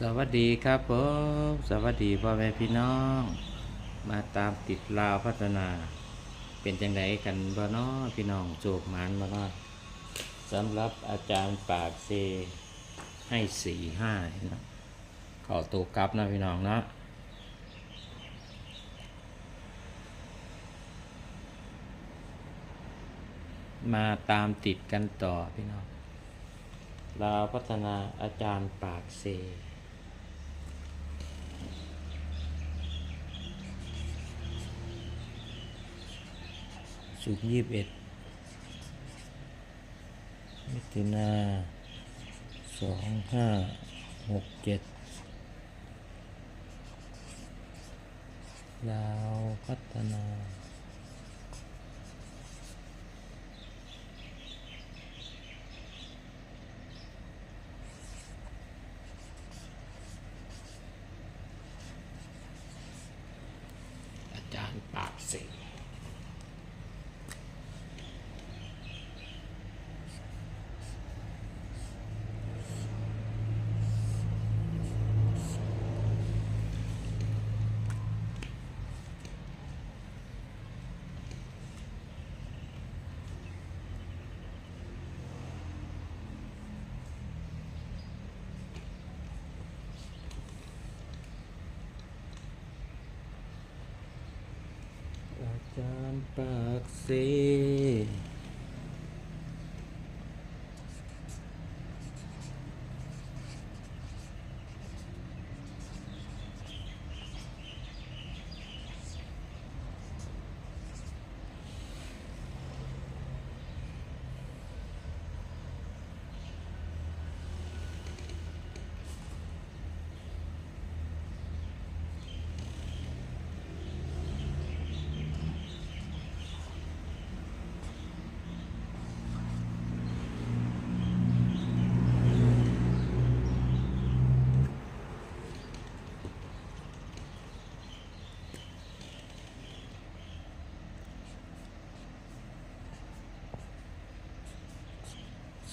สวัสดีครับผมสวัสดีพ่อแม่พี่น้อง มาตามติดลาวพัฒนา เป็นจังไดกันบ่เนาะพี่น้องโจกหมานบ่เนาะสำหรับอาจารย์ปากเซให้สี่ห้านะข้าตัวกลับนะพี่น้องเนาะมาตามติดกันต่อพี่น้องลาวพัฒนาอาจารย์ปากเซ สุกยี่สิบเอ็ดมิถุนาสองห้าหกเจ็ดลาวพัฒนาอาจารย์ปากเสง Roxy.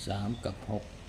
3 กับ 6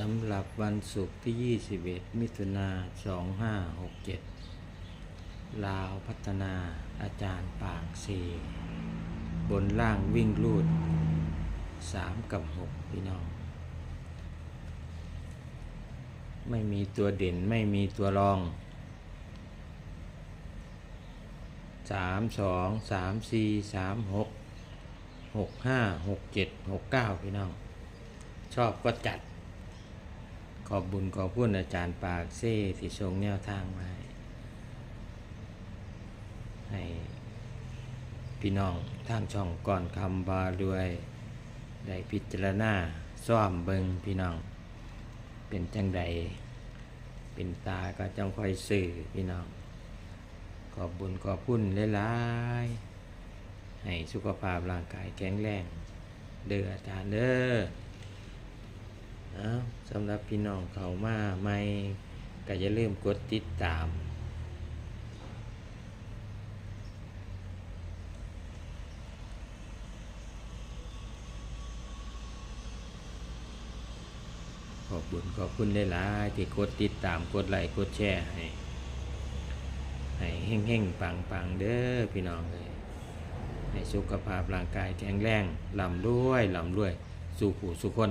สำหรับวันศุกร์ที่ 21 มิถุนา 2567 ลาวพัฒนาอาจารย์ปากเซบนล่างวิ่งรูด 3 กับ 6 พี่น้อง ไม่มีตัวเด่นไม่มีตัวรองสามสองสามสี่สามหกหกห้าหกเจ็ดหกเก้าพี่น้อง ชอบก็จัด ขอบบุญขอบคุณอาจารย์ปากเซ่ที่ทรงแนวทางมาให้ให้พี่น้องทางช่องก่อนคำบาด้วย ได้พิจารณาซ่อมเบิงพี่น้อง เป็นจังใดเป็นตาก็จังค่อยสื่อพี่น้อง ขอบบุญขอบคุณหลายๆให้สุขภาพร่างกายแข็งแรง เด้ออาจารย์เด้อ เอาสำหรับพี่น้องเขามาใหม่ก็อย่าลืมกดติดตาม ขอบคุณขอบคุณได้หลายที่กดติดตามกดไลค์กดแชร์ให้ให้เฮ่งเฮ่งปังปังเด้อพี่น้องเลยให้สุขภาพร่างกายแข็งแรงลำรวยลำรวย สู่ผู้สุขคน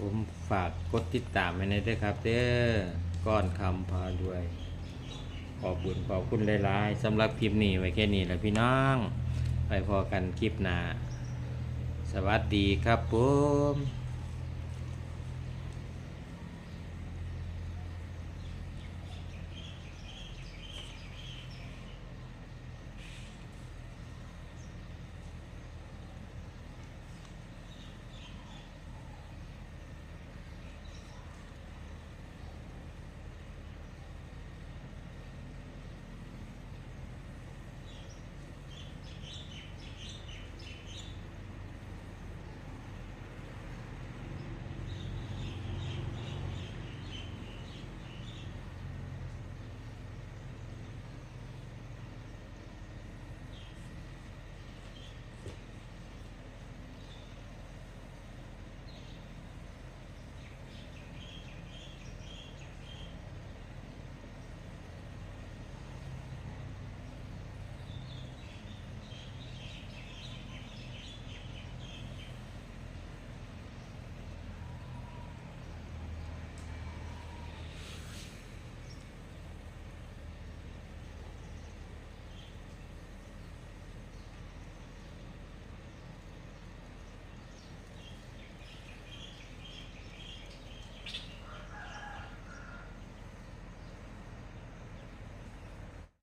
ผมฝากกดติดตามไว้ในด้วยครับเด้อก้อนคำพาด้วย ขอบบุญขอบคุณหลายๆสำหรับคลิปนี้ไว้แค่นี้แหละพี่น้อง ไปพอกันคลิปหน้าสวัสดีครับผม